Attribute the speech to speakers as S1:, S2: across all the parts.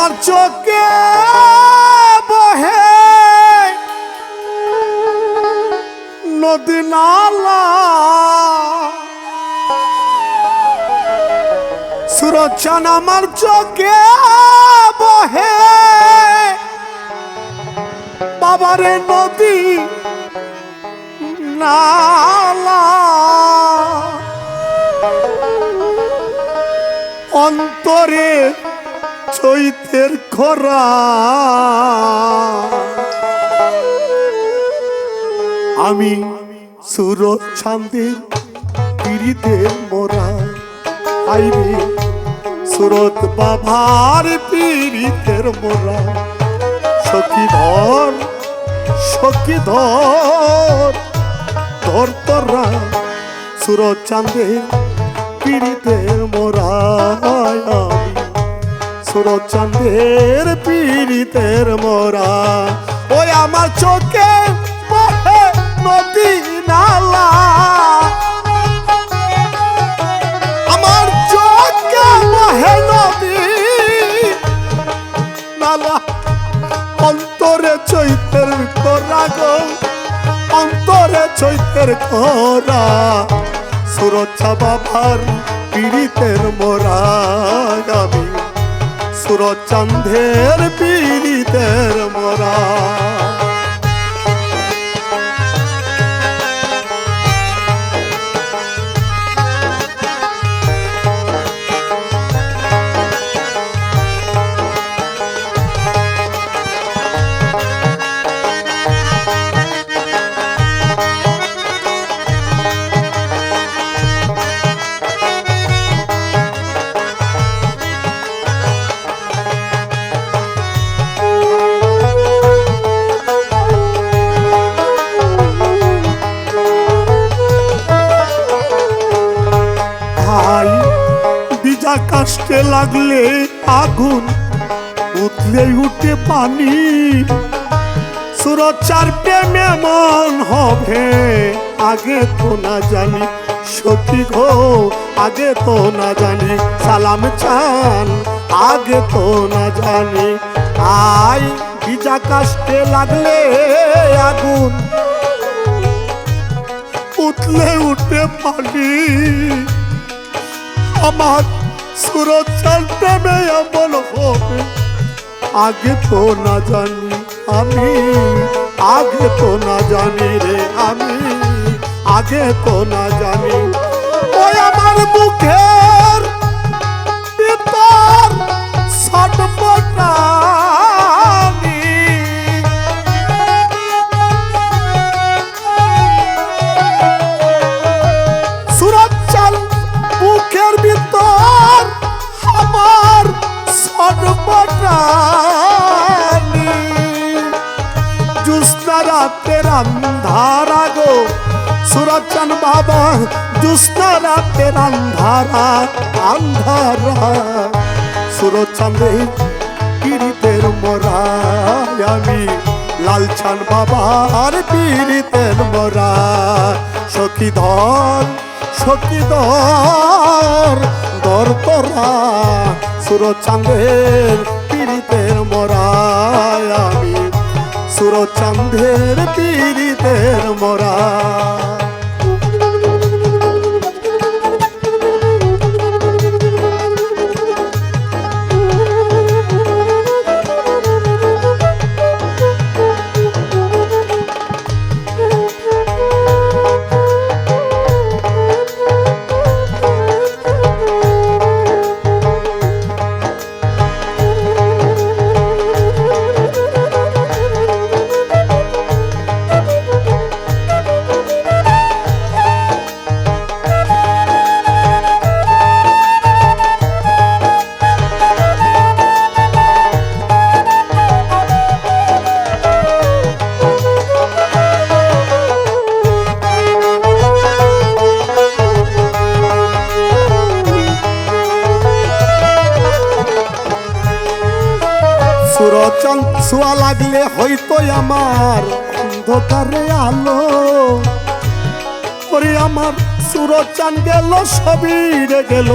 S1: আমার চোখে বহে। নদী নালা। সুরচান আমার চোখে বহে। বাবারে নদী নালা। অন্তরে চৈতের খরা। আমি সুরত ছান্দের পিড়িতে মোরা। আইরে সুরত বাবার পিড়িতের মোরা। সখী ধর সখী ধর ধর তোরা সুরত চাঁদের পিড়িতে মোরা আমি। সুরত চাঁদের পীড়িতের মোরা। ওই আমার চোখে নদী নালা। আমার চোখে বহে নদী নালা। অন্তরে চৈতের করা গো, অন্তরে চৈতের করা সুরক্ষা বাবার পীড়িতের মোরা আমি সুরচন্দ্রের পীড়িতের মোরা। কাষ্টে লাগলে আগুন উঠলে উঠে পানি। সুরচার প্রেমে মন হবে, আগে তো না জানি সত্যি গো, আগে তো না জানি সালাম চান, আগে তো না জানি আই বিজা কাষ্টে লাগলে আগুন উঠলে উঠে পানি। আমার সুরক্ষার প্রেমে আমল হবে। আগে তো না জানি আমি, আগে তো না জানি রে আমি, আগে তো না জানি। ওই আমার মুখের আন্ধারা গো সুরচান বাবা জুস্তা রাতের আন্ধারা আন্ধারা সুরচাঁদে পীড়িতের মোরা আমি লালছান বাবার পীড়িতের মোরা সখী ধর সখী ধর দর তোরা সুরচাঁদের পীড়িতের মোরা আমি সুরচাঁদের তীরিতের মোরা। ছোঁয়া লাগলে হয়তো আমার অন্ধকারে আলো। ওরে আমার সুরচান গেল, সবই গেল।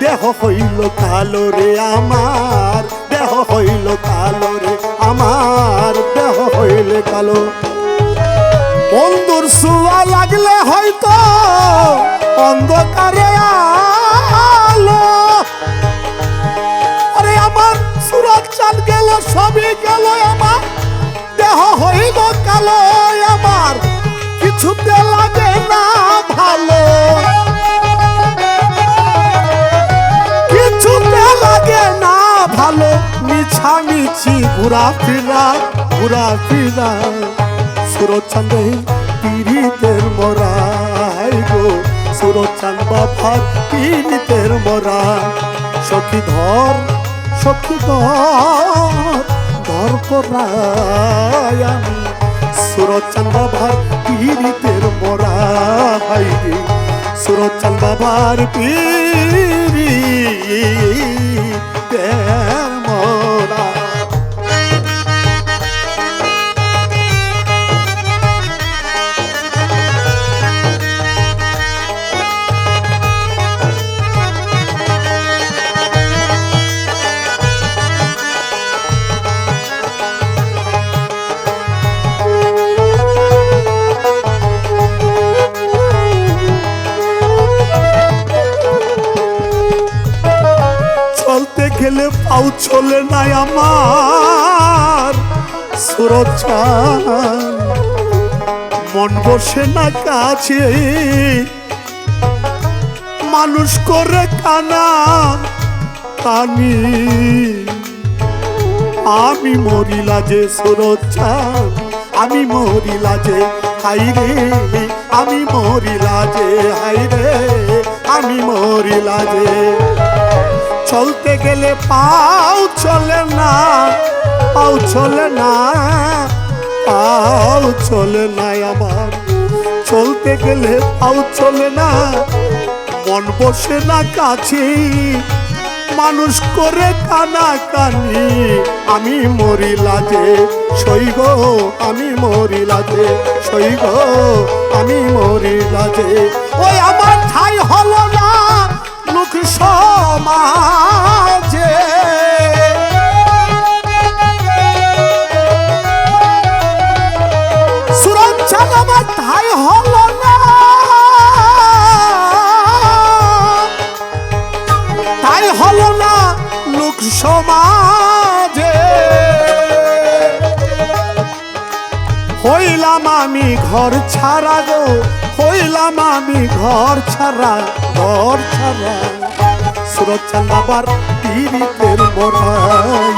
S1: দেহ হইল কালো রে আমার, দেহ হইল কালো রে আমার, দেহ হইল কালো। বন্ধুর সুয়া লাগলে হয়তো অন্ধকারে আলো। সবই গেল আমার। দেহ হইল কালো আমার। কিছুতে লাগে না ভালো। কিছুতে লাগে না ভালো। মিছা মিছামিছি ঘুরা ফিরা ঘুরা ফিরা সুরচান্দে পীড়িতের মরাই গো। সুরচান বাবার পীড়িতের মরা। সখী ধর সখী ধর ধর পরায় আমি সুরচান বাবার পীড়িতের মরা হাই রে সুরচান মরা চলতে গেলে পাও চলে নাই আমার। সুরচান মন বসে না কাছে। মানুষ করে কানা কানি আমি মরিলা যে সুরচান আমি মরিলা যে, হাই রে, আমি মরিলা যে, হাই রে, আমি মরিলা যে। চলতে গেলে পাও চলে না, পাও চলে না, পাও চলে না আমার চলতে গেলে পাও চলে না, মন বসে না কাছে, মানুষ করে কানা কানি। আমি মরিলা যে সইগ আমি মরিলা যে সইগ আমি মরিলা যে। ওই আমার ঠাই হলো না লোক সমাজে। আমার ঠাই হলো না। তাই হলো না লোক সমাজে। হইলাম আমি ঘর ছাড়া গো, হইলাম আমি ঘর ছাড়া ঘর ছাড়া। সুরচান বাবার পীড়িতের মরাই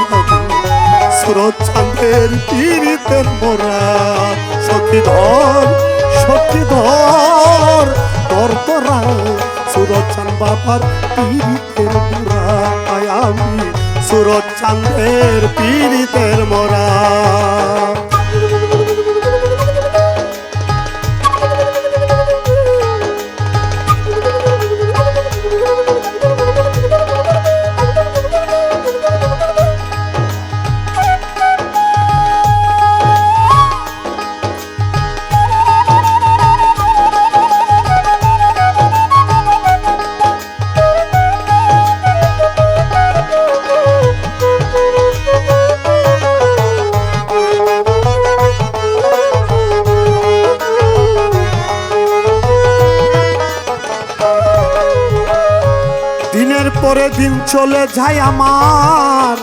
S1: সুরচাঁদের পীড়িতের মোরা। সখী ধর সখী ধর ধর তোরা সুরচান বাবার পীড়িতের মোরা। আমি সুরচাঁদের পীড়িতের মোরা। দিন চলে যায় আমার।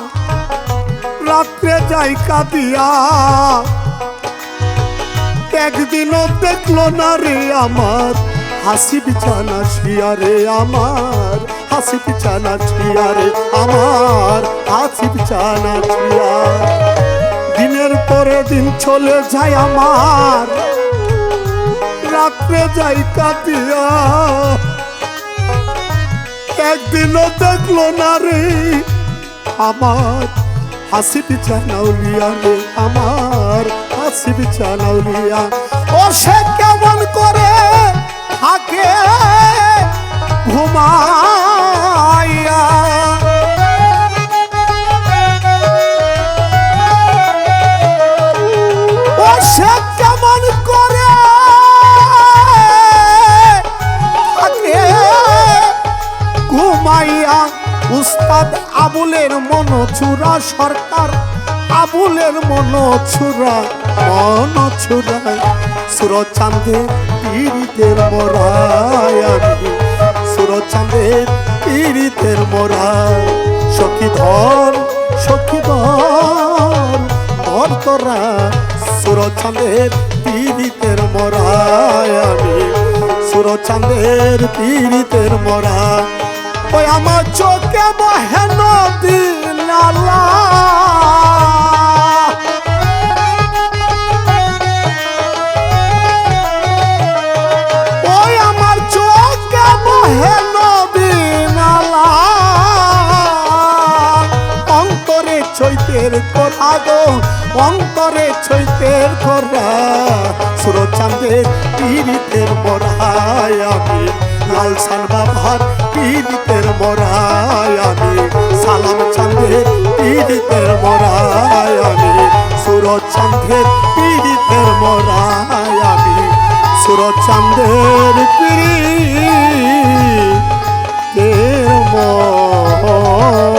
S1: রাত্রে যাই কাঁদিয়া। একদিনও দেখল না রে আমার। হাসি বিছানা শিয়া রে আমার। হাসি বিছানা শিয়া রে আমার। হাসি বিছানা শিয়া দিনের পরে দিন চলে যায় আমার। রাত্রে যাই কাঁদিয়া। একদিনও দেখল না রে। আমার হাসি বিছানাউলিয়া রে আমার হাসি বিছানাউলিয়া ও সে কেমন করে থাকে ঘুমাইয়া চূড়া সরকার, আবুলের মন ছুরা মন ছুরায় সুরজ চাঁদে পীড়িতের মোরায় সুরজ চাঁদে পীড়িতের মোরায়। সখী ধর সখী ধর ধর তোরা সুরজ চাঁদের পীড়িতের মোরায় সুরজ চাঁদের পীড়িতের মোরা ওই আমার চোখে বহে নদী চৈতের কথা গো অন্তরে চৈতের করা সুরচাঁদের পীড়িতের মরায় আমি আলসান বাবার পীড়িতের মরায় আমি। সালাম চাঁদের, পীড়িতের মরায় আমি। সুরজ চাঁদের, পীড়িতের মরায় আমি। সুরজ চাঁদের, পীড়িতের মরায়